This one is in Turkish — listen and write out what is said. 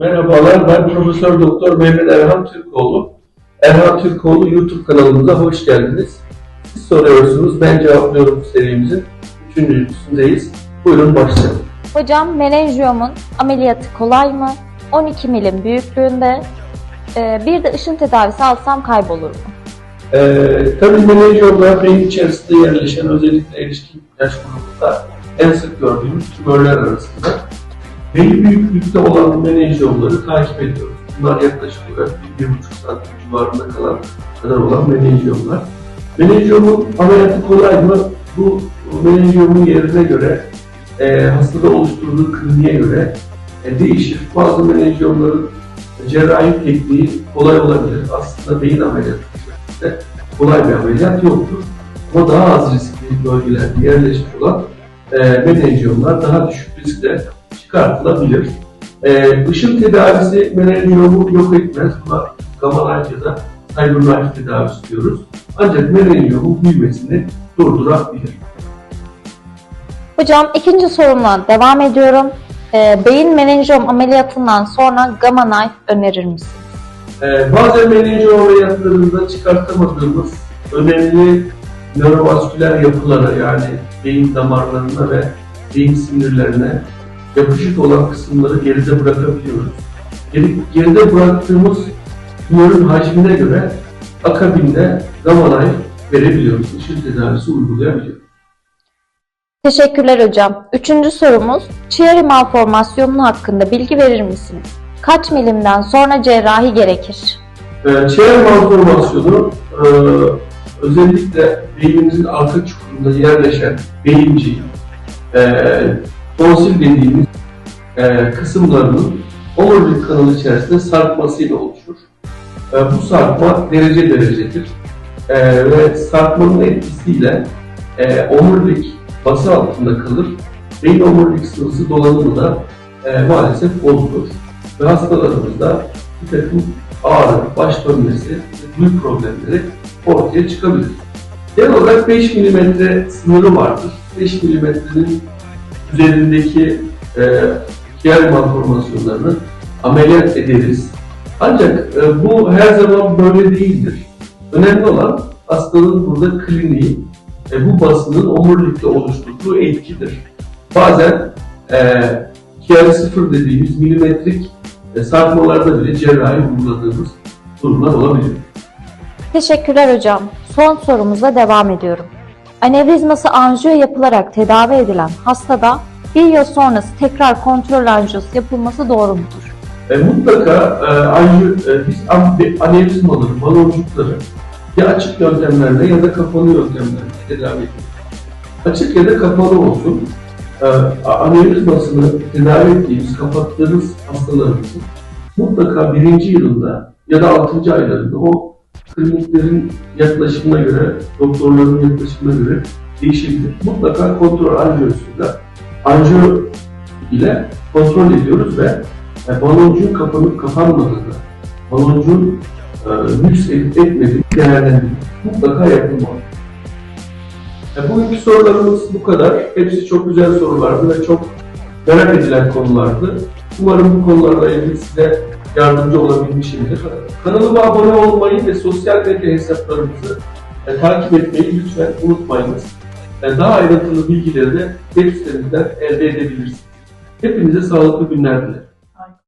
Merhabalar, ben Profesör Doktor Mehmet Erhan Türkoğlu. Erhan Türkoğlu YouTube kanalımıza hoş geldiniz. Siz soruyorsunuz, ben cevaplıyorum serimizin üçüncüsündeyiz. Buyurun başlayalım. Hocam menenjiyomun ameliyatı kolay mı? 12 milim büyüklüğünde. Ee, bir de ışın tedavisi alsam kaybolur mu? Ee, tabii menenjiyomlar beyin içerisinde yerleşen özellikle erişkin yaş grubunda en sık gördüğümüz tümörler arasında. Belli büyüklükte olan menenjiyomları takip ediyoruz. Bunlar yaklaşık olarak 1-1,5 santim civarında kalan kadar olan menenjiyomlar. Menenjiyomun ameliyatı kolay mı? Bu menenjiyomun yerine göre, e, hastada oluşturduğu kliniğe göre e, değişir. Bazı menenjiyomların cerrahi tekniği kolay olabilir. Aslında beyin ameliyatı içerisinde kolay bir ameliyat yoktur. Ama daha az riskli bölgelerde yerleşmiş olan e, menenjiyomlar daha düşük riskle çıkartılabilir. E, ışın tedavisi menenjiyomu yok etmez. Buna gamma knife ya da cyber knife tedavisi diyoruz. Ancak menenjiyomun büyümesini durdurabilir. Hocam ikinci sorumla devam ediyorum. Ee, beyin menenjiyom ameliyatından sonra gamma knife önerir misiniz? Ee, bazen menenjiyom ameliyatlarında çıkartamadığımız önemli nörovasküler yapılara yani beyin damarlarına ve beyin sinirlerine yapışık olan kısımları geride bırakabiliyoruz. Geri, geride bıraktığımız tümörün hacmine göre akabinde gamma knife verebiliyoruz. Işın tedavisi uygulayabiliyoruz. Teşekkürler hocam. Üçüncü sorumuz, Chiari malformasyonu hakkında bilgi verir misiniz? Kaç milimden sonra cerrahi gerekir? Ee, Çeğer malformasyonu e, özellikle beynimizin arka çukurunda yerleşen beyinciğin e, tonsil dediğimiz e, kısımlarının omurilik kanalı içerisinde sarkmasıyla oluşur. E, bu sarkma derece derecedir. E, ve sarkmanın etkisiyle e, omurilik bası altında kalır. Beyin omurilik sıvısı dolanımı da e, maalesef bozulur. Ve hastalarımızda bir takım ağrı, baş dönmesi ve duyu problemleri ortaya çıkabilir. Genel olarak 5 mm sınırı vardır. 5 mm'nin üzerindeki e, kiyer malformasyonlarını ameliyat ederiz. Ancak e, bu her zaman böyle değildir. Önemli olan hastanın burada kliniği, e, bu basının omurilikte oluşturduğu etkidir. Bazen e, kiyer sıfır dediğimiz milimetrik e, sarkmalarda bile cerrahi uyguladığımız durumlar olabilir. Teşekkürler hocam. Son sorumuza devam ediyorum. Anevrizması anjiyo yapılarak tedavi edilen hastada bir yıl sonrası tekrar kontrol anjiyosu yapılması doğru mudur? E, mutlaka e, anjiyo, e, biz an- anevrizmaları, baloncukları ya açık yöntemlerle ya da kapalı yöntemlerle tedavi ediyoruz. Açık ya da kapalı olsun. E, anevrizmasını tedavi ettiğimiz, kapattığımız hastalarımızın mutlaka birinci yılında ya da altıncı aylarında o kliniklerin yaklaşımına göre, doktorların yaklaşımına göre değişebilir. Mutlaka kontrol anjiyosuyla, anjiyo ile kontrol ediyoruz ve e, baloncuğun kapanıp kapanmadığını, baloncuğun e, lüks edip etmediğini değerlendiriyoruz. Mutlaka yapılmalı. E, bugünkü sorularımız bu kadar. Hepsi çok güzel sorulardı ve çok merak edilen konulardı. Umarım bu konularla ilgili size yardımcı olabilmişimdir. Kanalıma abone olmayı ve sosyal medya hesaplarımızı e, takip etmeyi lütfen unutmayınız. E, daha ayrıntılı bilgileri de web sitemizden elde edebilirsiniz. Hepinize sağlıklı günler dilerim.